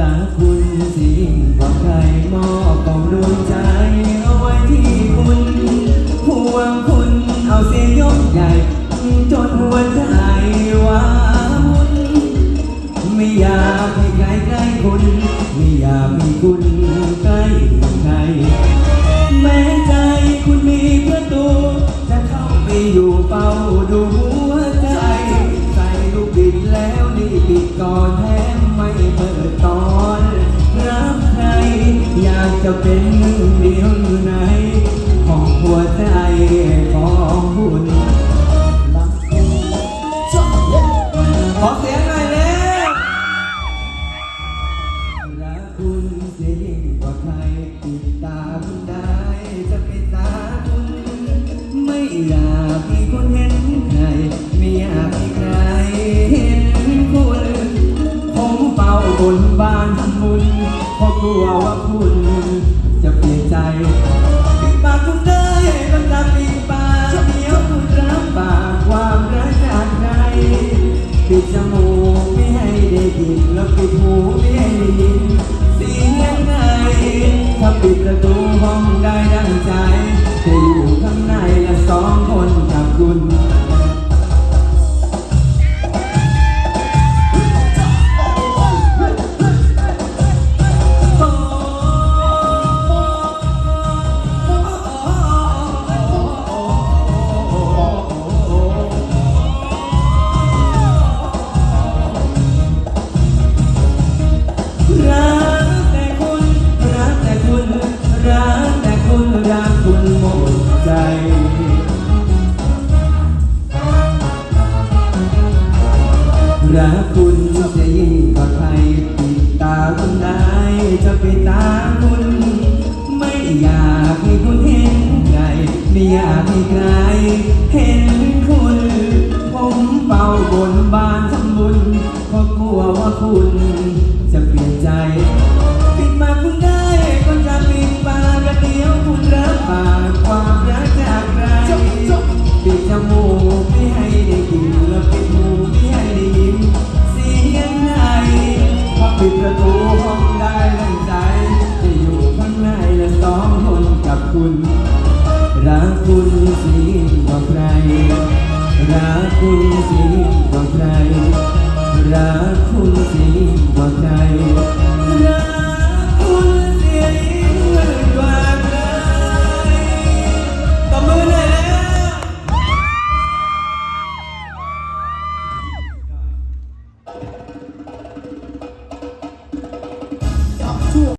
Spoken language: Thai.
รักคุณสิ่งกว่าใครมอบกองดวงใจเอาไว้ที่คุณห่วงคุณเอาเสียยกใหญ่ จนหัวใจว้าวุ่นไม่อยากให้ใครใกล้คุณ ไม่อยากมีคุณใกล้ใครแม้ใจคุณมีประตัวจะเข้าไปอยู่เฝ้าดูหัวใจ ใส่ลูกบิดแล้วนี่ปิดก่อนแถม เป็นหนึ่งเดียวอยู่ในของหัวใจของคุณขอเสียงหน่อยเร็วรักคุณเสียยิ่งกว่าใครปิดตาคุณได้จะปิดตาคุณ ไม่อยากให้คุณเห็นใครไม่อยากให้ใครเห็นคุณผมเฝ้าบนบ้านทำบุญเพราะกลัวว่าคุณ เคุณจะยิ่งกว่าใครปิดตาคุณได้จะปิดตาคุณ ไม่อยากให้คุณเห็นใครไม่อยากให้ใครเห็นคุณ ผมเฝ้าบนบานทำบุญเพราะกลัวว่าคุณจะเปลี่ยนใจ ปิดปากคุณได้ก็จะปิดปากกระเดียวคุณรับปากความรักจากใครปิดจมูกไม่ให้ได้กลินแล้วปิด ปิดประตูห้องได้ดังใจจะอยู่ข้างในและสองคนกับคุณ รักคุณสียงกว่าใคร รักคุณสียงกว่าใคร รัก